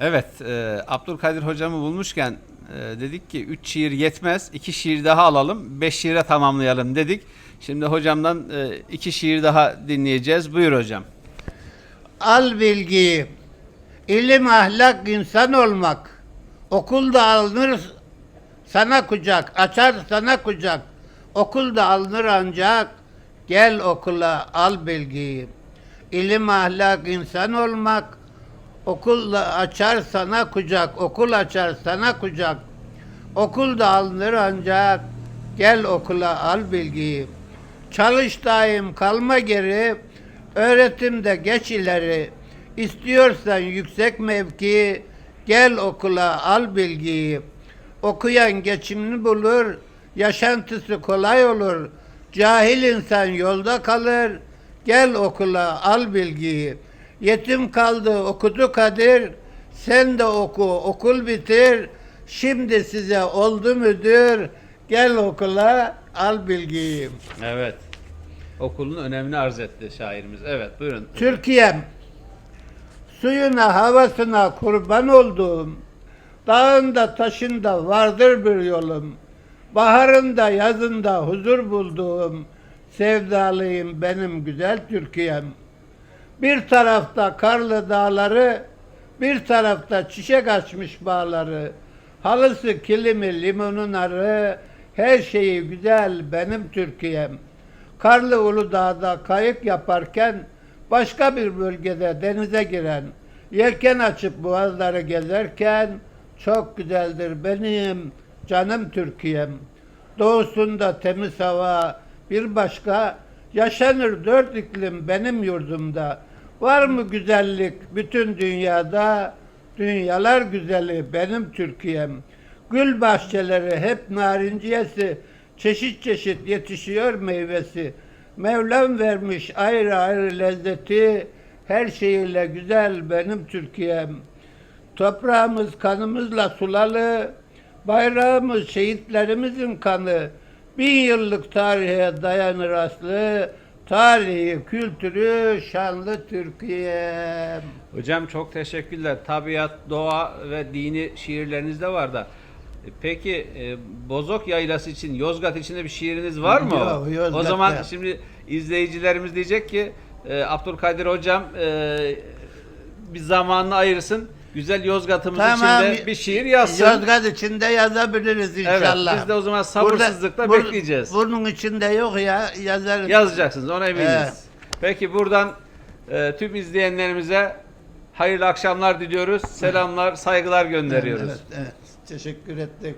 Evet, e, Abdülkadir hocamı bulmuşken e, dedik ki 3 şiir yetmez, 2 şiir daha alalım, 5 şiire tamamlayalım dedik. Şimdi hocamdan 2 şiir daha dinleyeceğiz. Buyur hocam. Al bilgiyi. İlim, ahlak, insan olmak. Okulda alınır sana kucak, açar sana kucak. Okulda alınır ancak gel okula al bilgiyi. İlim, ahlak, insan olmak. Okulda açar sana kucak, okul açar sana kucak. Okulda alınır ancak gel okula al bilgiyi. Çalış daim kalma geri, öğretimde geç ileri. İstiyorsan yüksek mevki, gel okula al bilgiyi. Okuyan geçimini bulur, yaşantısı kolay olur. Cahil insan yolda kalır, gel okula al bilgiyi. Yetim kaldı okudu Kadir, sen de oku okul bitir. Şimdi size oldu müdür, gel okula al bilgiyi. Evet. Okulun önemini arz etti şairimiz. Evet, buyurun. Türkiye'm, suyuna havasına kurban olduğum, dağında taşında vardır bir yolum, baharında yazında huzur bulduğum, sevdalıyım benim güzel Türkiye'm. Bir tarafta karlı dağları, bir tarafta çiçek açmış bağları, halısı kilimi limonun arı, her şeyi güzel benim Türkiye'm. Karlı Uludağ'da kayık yaparken başka bir bölgede denize giren, yelken açıp boğazları gezerken çok güzeldir benim canım Türkiye'm. Doğusunda temiz hava bir başka, yaşanır dört iklim benim yurdumda. Var mı güzellik bütün dünyada? Dünyalar güzeli benim Türkiye'm. Gül bahçeleri hep narinciyesi, çeşit çeşit yetişiyor meyvesi. Mevlam vermiş ayrı ayrı lezzeti, her şeyiyle güzel benim Türkiye'm. Toprağımız kanımızla sulalı, bayrağımız şehitlerimizin kanı. Bin yıllık tarihe dayanır aslı, tarihi, kültürü, şanlı Türkiye'm. Hocam çok teşekkürler. Tabiat, doğa ve dini şiirleriniz de var da. Peki e, Bozok Yaylası için, Yozgat için de bir şiiriniz var mı? Yok, o Yozgat'ta. zaman şimdi izleyicilerimiz diyecek ki e, Abdülkadir hocam e, bir zamanını ayırsın. Güzel Yozgat'ımız için de bir şiir yazsın. Yozgat içinde yazabiliriz inşallah. Evet, biz de o zaman sabırsızlıkla Burada- bekleyeceğiz. Bunun içinde yok ya yazarız. Yazacaksınız ona eminiz. Evet. Peki buradan e, tüm izleyenlerimize hayırlı akşamlar diliyoruz. Selamlar, saygılar gönderiyoruz. Evet, evet. Teşekkür ettik.